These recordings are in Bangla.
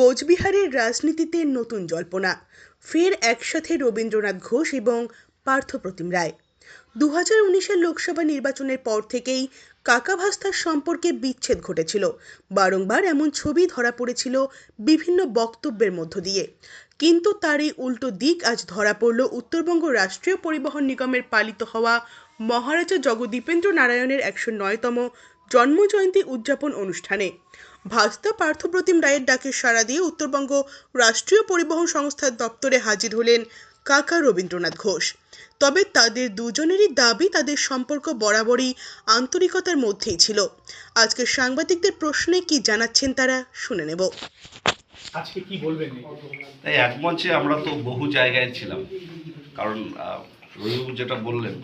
কোচবিহারের রাজনীতিতে নতুন জল্পনা। ফের একসাথে রবীন্দ্রনাথ ঘোষ এবং পার্থপ্রতিম রায়। দু হাজার উনিশের লোকসভা নির্বাচনের পর থেকেই কাকা ভাস্তার সম্পর্কে বিচ্ছেদ ঘটেছিল। বারংবার এমন ছবি ধরা পড়েছিল বিভিন্ন বক্তব্যের মধ্য দিয়ে। কিন্তু তার এই উল্টো দিক আজ ধরা পড়ল উত্তরবঙ্গ রাষ্ট্রীয় পরিবহন নিগমের পালিত হওয়া মহারাজা জগদীপেন্দ্র নারায়ণের একশো নয়তম জন্মজয়ন্তী উদযাপন অনুষ্ঠানে। ভাস্তা পার্থপ্রতিম রায়ের ডাকে সাড়া দিয়ে উত্তরবঙ্গ রাষ্ট্রীয় পরিবহন সংস্থার দপ্তরে হাজির হলেন কাকা রবীন্দ্রনাথ ঘোষ। তবে তাদের দুজনেরই দাবি তাদের সম্পর্ক বরাবরই আন্তরিকতার মধ্যেই ছিল। আজকে সাংবাদিকদের প্রশ্নে কি জানাচ্ছেন তারা শুনে নেব। আজকে কি বলবেন? তাই এক মঞ্চে আমরা তো বহু জায়গায় ছিলাম। কারণ রবিবাবু যেটা বললেন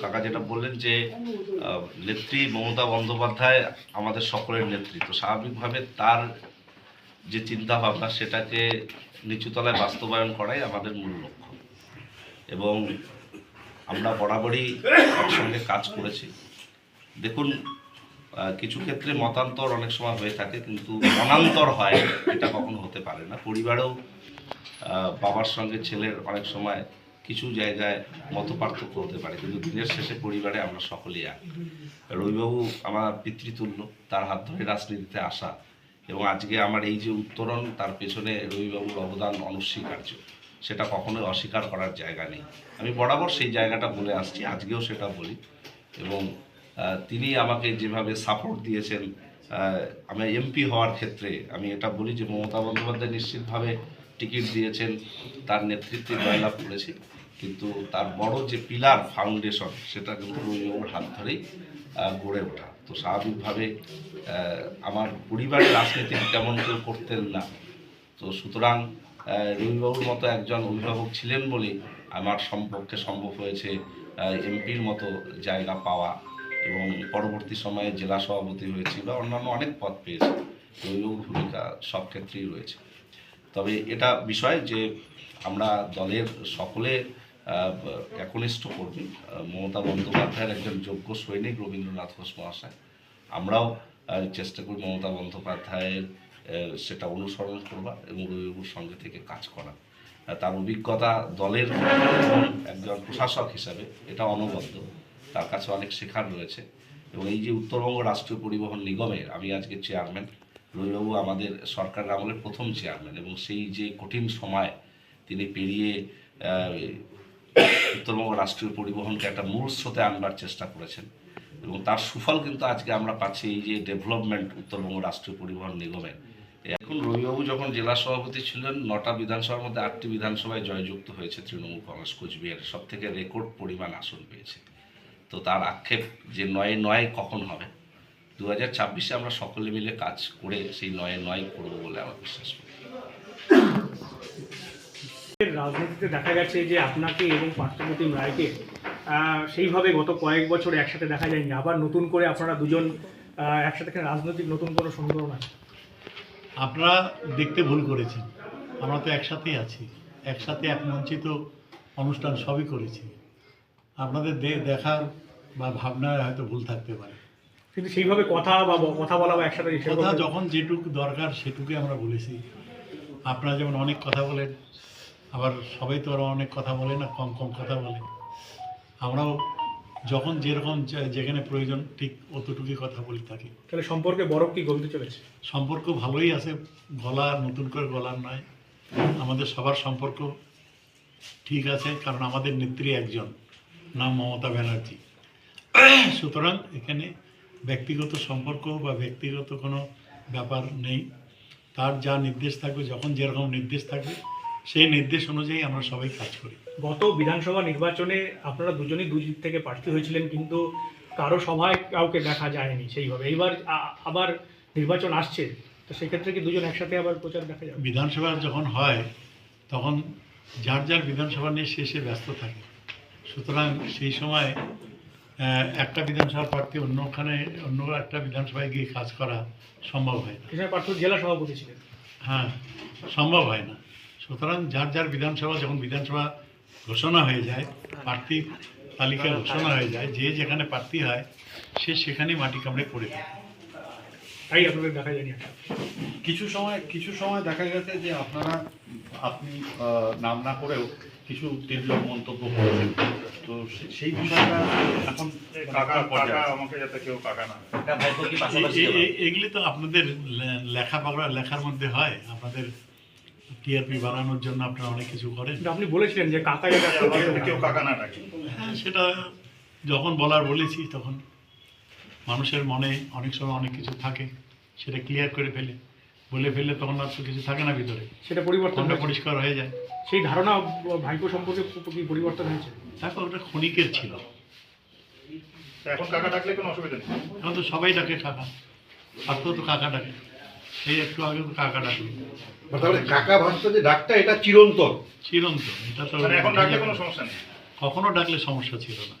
কাকা যেটা বললেন যে নেত্রী মমতা বন্দ্যোপাধ্যায় আমাদের সকলের নেত্রী। তো স্বাভাবিকভাবে তার যে চিন্তা ভাবনা সেটাকে নিচুতলায় বাস্তবায়ন করাই আমাদের মূল লক্ষ্য। এবং আমরা বরাবরই একসঙ্গে কাজ করেছি। দেখুন কিছু ক্ষেত্রে মতান্তর অনেক সময় হয়ে থাকে, কিন্তু মনান্তর হয়, এটা কখনো হতে পারে না। পরিবারেও বাবার সঙ্গে ছেলের অনেক সময় কিছু জায়গায় মত পার্থক্য হতে পারে, কিন্তু দিনের শেষে পরিবারে আমরা সকলেই এক। রবিবাবু আমার পিতৃতুল্য, তার হাত ধরে রাজনীতিতে আসা এবং আজকে আমার এই যে উত্তরণ, তার পেছনে রবিবাবুর অবদান অনস্বীকার্য। সেটা কখনোই অস্বীকার করার জায়গা নেই। আমি বরাবর সেই জায়গাটা বলে আসছি, আজকেও সেটা বলি। এবং তিনি আমাকে যেভাবে সাপোর্ট দিয়েছেন আমি এমপি হওয়ার ক্ষেত্রে আমি এটা বলি যে মমতা বন্দ্যোপাধ্যায় নিশ্চিতভাবে টিকিট দিয়েছেন, তার নেতৃত্বে জয়লাভ করেছে কিন্তু তার বড় যে পিলার ফাউন্ডেশন, সেটা কিন্তু রবিবাবুর হাত ধরেই গড়ে ওঠা। তো স্বাভাবিকভাবে আমার পরিবারের রাজনীতি তেমন কেউ করতেন না। তো সুতরাং রবিবাবুর মতো একজন অভিভাবক ছিলেন বলেই আমার সম্পর্কে সম্ভব হয়েছে এমপির মতো জায়গা পাওয়া এবং পরবর্তী সময়ে জেলা সভাপতি হয়েছি বা অন্যান্য অনেক পদ পেয়েছি। রবিবাবুর ভূমিকা সব ক্ষেত্রেই রয়েছে। তবে এটা বিষয় যে আমরা দলের সকলে একনিষ্ঠ কর্মী মমতা বন্দ্যোপাধ্যায়ের একজন যোগ্য সৈনিক রবীন্দ্রনাথ ঘোষ মহাশয়। আমরাও চেষ্টা করি মমতা বন্দ্যোপাধ্যায়ের সেটা অনুসরণ করবা এবং রবিবাবুর সঙ্গে থেকে কাজ করা। তার অভিজ্ঞতা দলের একজন প্রশাসক হিসাবে, এটা অনবদ্য। তার কাছে অনেক শেখার রয়েছে। এবং এই যে উত্তরবঙ্গ রাষ্ট্রীয় পরিবহন নিগমের, আমি আজকে চেয়ারম্যান রবিবাবু আমাদের সরকার আমলের প্রথম চেয়ারম্যান এবং সেই যে কঠিন সময় তিনি পেরিয়ে উত্তরবঙ্গ রাষ্ট্রীয় পরিবহনকে একটা মূল স্রোতে আনবার চেষ্টা করেছেন এবং তার সুফল কিন্তু আজকে আমরা পাচ্ছি এই যে ডেভেলপমেন্ট উত্তরবঙ্গ রাষ্ট্রীয় পরিবহন নিগমের। এখন রবিবাবু যখন জেলা সভাপতি ছিলেন, নটা বিধানসভার মধ্যে আটটি বিধানসভায় জয়যুক্ত হয়েছে তৃণমূল কংগ্রেস কোচবিহারের সব থেকে রেকর্ড পরিমাণ আসন পেয়েছে। তো তার আক্ষেপ যে নয়ে নয় কখন হবে? দু হাজার ছাব্বিশে আমরা সকলে মিলে কাজ করে সেই নয়ে নয় করব বলে আমার বিশ্বাস করি। রাজনীতিতে দেখা গেছে যে আপনাকে এবং পার্থপ্রতিম রায়কে সেইভাবে গত কয়েক বছর একসাথে দেখা যায়নি। আবার নতুন করে আপনারা দুজন একসাথে রাজনৈতিক নতুন কোনো সমীকরণ আছে? আপনারা দেখতে ভুল করেছেন। আমরা তো একসাথেই আছি। একসাথে এক মঞ্চিত অনুষ্ঠান সবই করেছি। আপনাদের দেখার বা ভাবনায় হয়তো ভুল থাকতে পারে। কিন্তু সেইভাবে কথা বা কথা বলা বা একসাথে কথা যখন যেটুকু দরকার সেটুকুই আমরা বলেছি। আপনারা যেমন অনেক কথা বলেন আবার সবাই তো আরও অনেক কথা বলে না কম কম কথা বলে। আমরাও যখন যেরকম যেখানে প্রয়োজন ঠিক অতটুকুই কথা বলি থাকি। তাহলে সম্পর্কে বরফ কি গলতে চলেছে? সম্পর্ক ভালোই আছে গলা নতুন করে গলার নয়। আমাদের সবার সম্পর্ক ঠিক আছে কারণ আমাদের নেত্রী একজন নাম মমতা ব্যানার্জি। সুতরাং এখানে ব্যক্তিগত সম্পর্ক বা ব্যক্তিগত কোনো ব্যাপার নেই। তার যা নির্দেশ থাকবে যখন যেরকম নির্দেশ থাকবে সেই নির্দেশ অনুযায়ী আমরা সবাই কাজ করি। গত বিধানসভা নির্বাচনে আপনারা দুজনেই দুই দিক থেকে প্রার্থী হয়েছিলেন কিন্তু কারও সভায় কাউকে দেখা যায়নি সেইভাবে। এইবার আবার নির্বাচন আসছে তো সেক্ষেত্রে কি দুজন একসাথে আবার প্রচার দেখা যাবে? বিধানসভা যখন হয় তখন যার যার বিধানসভা নিয়ে সে সে ব্যস্ত থাকে। সুতরাং সেই সময় একটা বিধানসভার প্রার্থী অন্যখানে অন্য একটা বিধানসভায় গিয়ে কাজ করা সম্ভব হয় না। কৃষ্ণ পার্থ জেলা সভাপতি ছিলেন। হ্যাঁ সম্ভব হয় না। সুতরাং যার যার বিধানসভা যখন বিধানসভা ঘোষণা হয়ে যায় প্রার্থী তালিকা ঘোষণা হয়ে যায় যে যেখানে প্রার্থী হয় সে সেখানেই মাটি কামড়ে পড়ে থাকে। তাই আপনাদের দেখা যায়নি কিছু সময় কিছু সময় দেখা গেছে যে আপনারা আপনি নাম না করেও কিছু তির্যক মন্তব্য করেছেন। তো সেই বিষয়টা এখন কাকা কাকা পর্যায়ে কাকা আছে। আমাকে যাতে কেউ কাকা না এ- এ- এ- এগুলি তো আপনাদের লে- লেখাপড়া লেখার মধ্যে হয়। আপনাদের টিআরপি বাড়ানোর জন্য আপনারা অনেক কিছু করেন। কিন্তু আপনি বলেছিলেন যে কাকা যাতে কেউ কাকা না ডাকে। হ্যাঁ সেটা যখন বলার বলেছি তখন মানুষের মনে অনেক সময় অনেক কিছু থাকে। সেটা ক্লিয়ার করে ফেলে। বলে ফেললে তখন আর তো কিছু থাকে না ভিতরে। সেটা পরিবর্তন পরিষ্কার হয়ে যায়। সেই ধারণা ভাইপো সম্পর্কে কি পরিবর্তন হয়েছে? তারপর ওটা ক্ষণিকের ছিল। এখন কাকা ডাকলে কোনো অসুবিধা নেই। এখন তো সবাই ডাকে কাকা। আর তো তো কাকা ডাকে। এই একটু আগে তো কাকা ডাকলো। তাহলে কাকা ভাষা যে ডাকটা এটা চিরন্তন। চিরন্ত এটা তো মানে এখন ডাকলে কোনো সমস্যা নেই। কখনো ডাকলে সমস্যা ছিল না।